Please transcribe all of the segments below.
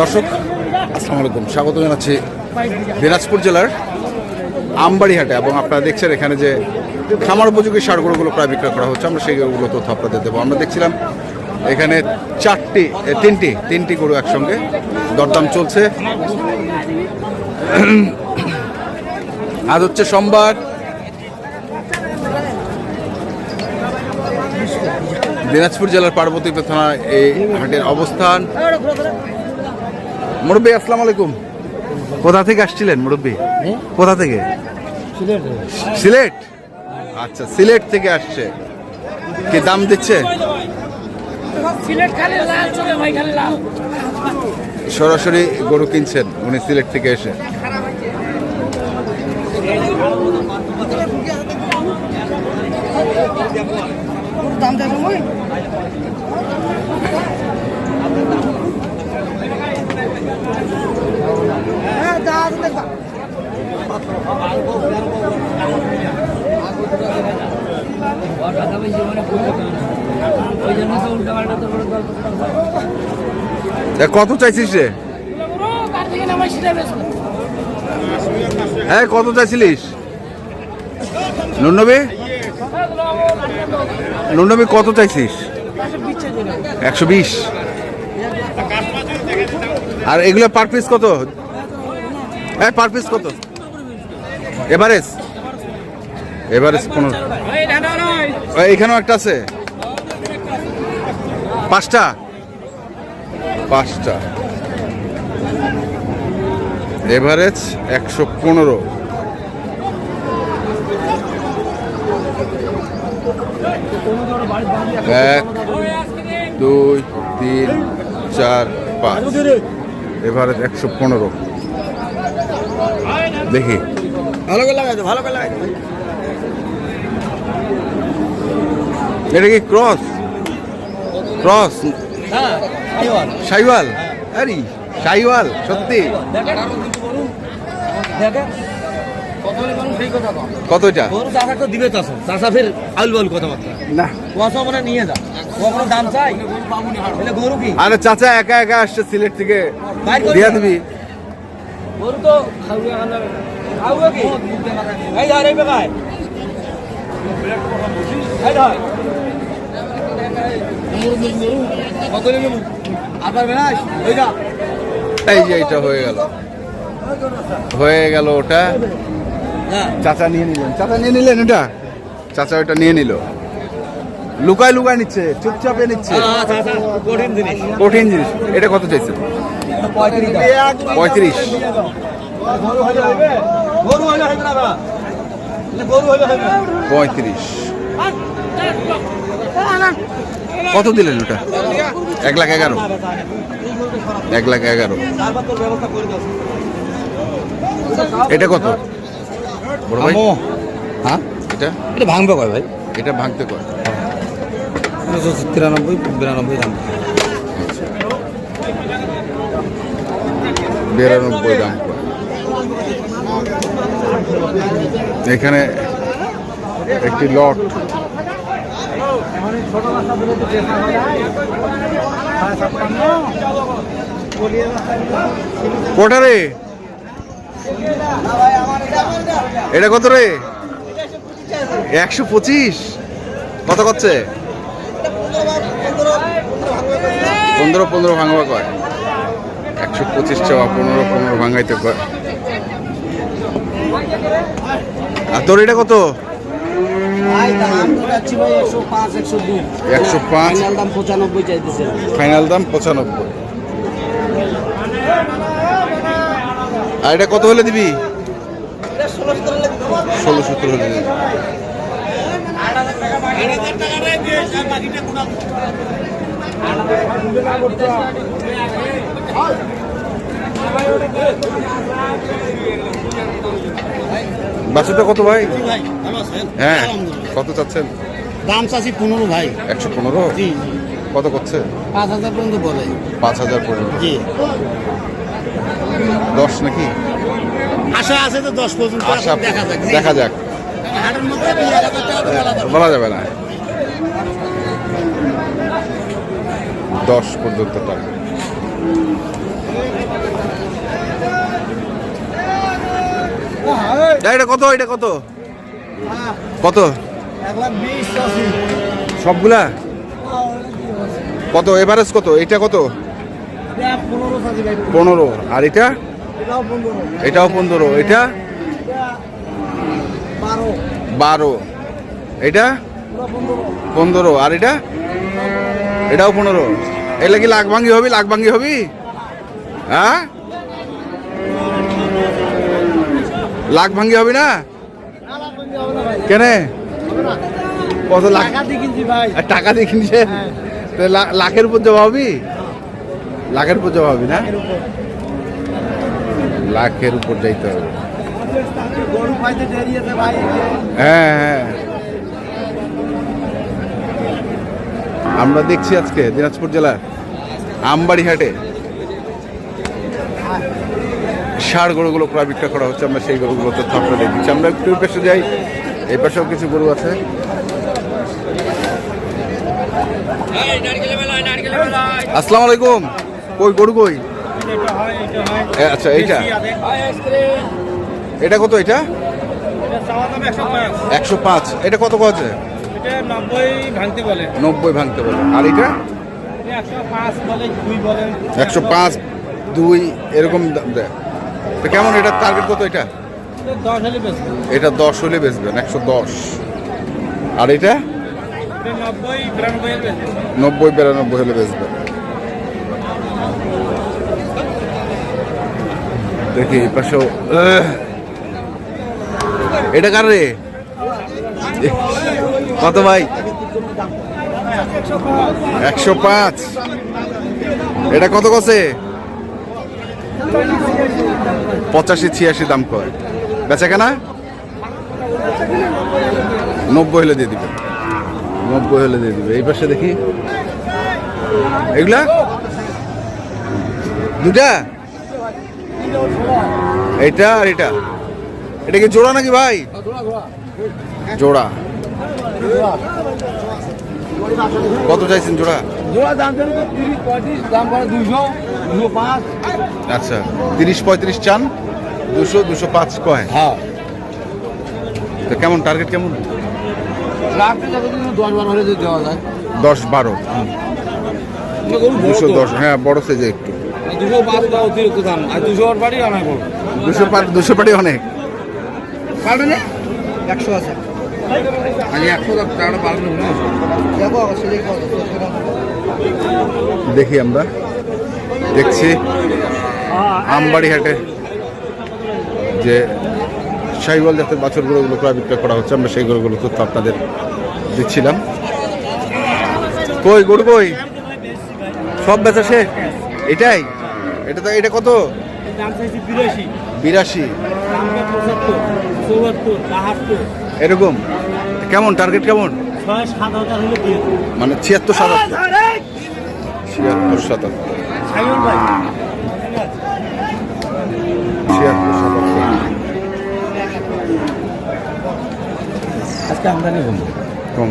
দর্শক, আসসালামু আলাইকুম। স্বাগত জানাচ্ছি দিনাজপুর জেলার আমবাড়িহাটে এবং আপনারা দেখছেন এখানে যে খামার উপযোগী সারগুলোগুলো প্রায় বিক্রয় করা হচ্ছে। আমরা সেইগুলো তথ্য আপনাদের দেবো। আমরা দেখছিলাম এখানে চারটি তিনটি তিনটি গরু একসঙ্গে দরদাম চলছে। আজ হচ্ছে সোমবার। দিনাজপুর জেলার পার্বতীপুর থানায় এই হাটের অবস্থান। মুরব্বী আসসালামু আলাইকুম। কোথা থেকে আসছিলেন মুরব্বী? কোথা থেকে? সিলেট। আচ্ছা সিলেট থেকে আসছে। কি দাম দিচ্ছে? সিলেট খালি লাল চলে ভাই খালি লাল। সরাসরি গরু কিনছেন উনি সিলেট থেকে এসে। ওই জন্য তো উল্টা পাল্টা তো বড় গল্প এ, কত চাইছিস রে? হ্যাঁ কত চাইছিলিস? নুনবী নুনবী কত চাইছিস? একশো বিশ। আর এগুলো পার পিস কত? হ্যাঁ পার পিস কত? এভারেজ এভারেজ পনেরো। এখানেও একটা আছে। পাঁচটা? পাঁচটা। এভারেজ একশো পনেরো। এক, দুই, তিন, চার, পাঁচ। এভারেজ একশো পনেরো। দেখি। ভালো করে লাগাই ভালো করে লাগাই এটা কি ক্রস? ক্রস? হ্যাঁ সাইওয়াল। আরে সাইওয়াল সত্যি। কত এটা গরু চাষা তো দিবে চাষা। চাষা ফের আউল বাউল কথাবার্তা। না। কুয়াশা মানে নিয়ে যা। কখনো দাম চাই। এলে গরু কি? আরে চাচা একা একা আসছে সিলেট থেকে। দিয়া দিবি। গরু তো খাওয়া কি? এই ধর এই বেকায়। এই ধর। কত নেব? আবার বেড়াস ওই যা। এই যে এটা হয়ে গেল। হয়ে গেল ওটা। চাচা নিয়ে নিলেন। চাচা নিয়ে নিলেন এটা? চাচা ওটা নিয়ে নিল। লুকায় লুকায় নিচ্ছে চুপচাপে নিচ্ছে। আচ্ছা আচ্ছা কঠিন জিনিস। কঠিন জিনিস। এটা কত চাইছে পঁয়ত্রিশ। পঁয়ত্রিশ। কত দিলেন ওটা? এক লাখ এগারো। এক লাখ এগারো। এটা কত? বড় ভাই? হ্যাঁ? এটা? এটা ভাঙবে কয় ভাই? এটা ভাঙতে কয়? তিরানব্বই বিরানব্বই দাম। বিরানব্বই দাম। এখানে একটি লট। কোটা রে এটা কত রে? একশো পঁচিশ? কত করছে? পনেরো পনেরো ভাঙবা কয়? একশো পঁচিশ চাওয়া পনেরো পনেরো ভাঙাইতে কয়? আর তোর এটা কত? একশো পাঁচ। ফাইনাল দাম পঁচানব্বই চাইতেছে ফাইনাল দাম পঁচানব্বই আর এটা কত হলে দিবি? ষোলো সতেরো হলে দিবি। বাচ্চাটা কত ভাই? হ্যাঁ কত চাচ্ছেন? দাম চাচ্ছি পনেরো ভাই। একশো পনেরো? কত করছে? পাঁচ হাজার পর্যন্ত বলে। পাঁচ হাজার পর্যন্ত জি। দশ নাকি? আশা আছে তো দশ পর্যন্ত আশা দেখা যাক দেখা যাক। বলা যাবে না। দশ পর্যন্ত টাকা এটা কত এটা কত? কত? সবগুলা? কত? এভারেজ কত? এটা কত? পনেরো। আর এটা? এটাও পনেরো। এটা? বারো। এটা? পনেরো। আর এটা? এটাও পনেরো। এগুলা কি লাখ ভাঙ্গি হবি? লাখ ভাঙ্গি হবি হ্যাঁ লাখ ভাঙ্গি হবি না কেনে? কত লাখ? টাকা দিয়ে কিনছি কিনছেন? লাখের উপর জমা হবি? লাখের উপর যাওয়া হবে না? লাখের উপর। যাইতে হবে। হ্যাঁ হ্যাঁ। আমরা দেখছি আজকে দিনাজপুর জেলার আমবাড়ি হাটে ষাড় গরুগুলো প্রায় বিক্রয় করা হচ্ছে। আমরা সেই গরুগুলো তথ্য আপনাদের দিচ্ছি। আমরা একটু পাশে যাই। এই পাশেও কিছু গরু আছে। আসসালামু আলাইকুম। কই গরু কই? আচ্ছা এইটা? এটা কত এটা? একশো পাঁচ। এটা কত আছে? নব্বই ভাঙতে বলে। নব্বই ভাঙতে বলে। আর এটা? একশো পাঁচ দুই এরকম দাম দেয় তো কেমন? এটা টার্গেট কত এটা? এটা দশ হলে বেচবেন একশো দশ। আর এটা? নব্বই বিরানব্বই হলে বেচবেন। দেখি, এই পাশেও এটা কার রে? কত ভাই? একশো পাঁচ। এটা কত কছে পঁচাশি, ছিয়াশি দাম কয়। বেচা কেনা? নব্বই হলে দিয়ে দিবে। নব্বই হলে দিয়ে দিবে। এই পাশে দেখি। এগুলা? দুটা? এইটা আর এটা। এটা কি জোড়া নাকি ভাই? জোড়া। কত চাইছেন জোড়া? জোড়া দাম তিরিশ পঁয়ত্রিশ দাম করে দুশো দুশো পাঁচ। আচ্ছা তিরিশ পঁয়ত্রিশ চান? দুশো দুশো পাঁচ কয়? হ্যাঁ। তো কেমন টার্গেট কেমন? দশ বারো দুশো দশ হ্যাঁ বড় সাইজে একটু। দুশো পাঁচ বা অতিরিক্ত দাম। আর দুশো ওর বাড়ি অনেক বড়। দুশো পার দুশো পাটি অনেক। পারবে একশো আছে। দেখো আমরা। দেখছি। আমবাড়ি হাটে যে সাইবল জাতের বাছর গরুগুলো প্রায় বিক্রয় করা হচ্ছে আমরা সেই গরুগুলো তথ্য আপনাদের দিচ্ছিলাম। কই গরু কই? সব বেচা শেষ? এটাই? এটা তো এটা কত? বিরাশি। এরকম? কেমন? টার্গেট কেমন। মানে ছিয়াত্তর সাতাত্তর। ছিয়াত্তর সাতাত্তর। ছিয়াত্তর সাতাত্তর। আজকে আমদানি কম। কম।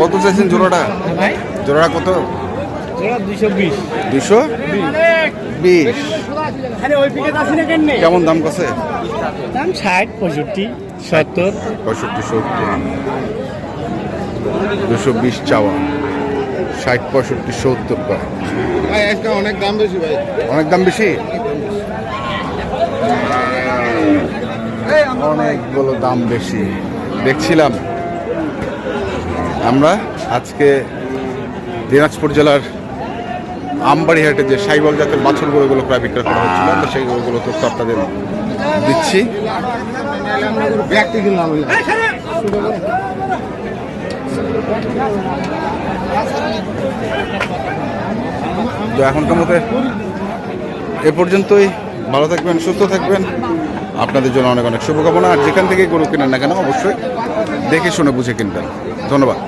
কত চাইছেন জোড়াটা? জোড়াটা কত? দুশো বিশ। কেমন? দাম কছে? দাম ষাট পঁয়ষট্টি সত্তর। পঁয়ষট্টি সত্তর। দুশো বিশ চাওয়া। ষাট পঁয়ষট্টি সত্তর ভাই অনেক দাম বেশি ভাই। অনেক দাম বেশি? অনেকগুলো দাম বেশি। দেখছিলাম। আমরা আজকে দিনাজপুর জেলার আমবাড়ি হাটে যে সাইবল জাতের বাছুর গরুগুলো প্রায় বিক্রয় করা হচ্ছিল সেই গরুগুলো তথ্য আপনাদের দিচ্ছি। তো এখনকার মতো এ পর্যন্তই। ভালো থাকবেন, সুস্থ থাকবেন। আপনাদের জন্য অনেক অনেক শুভকামনা। আর যেখান থেকে গরু কেনেন না কেন, অবশ্যই দেখে শুনে বুঝে কিনবেন। ধন্যবাদ।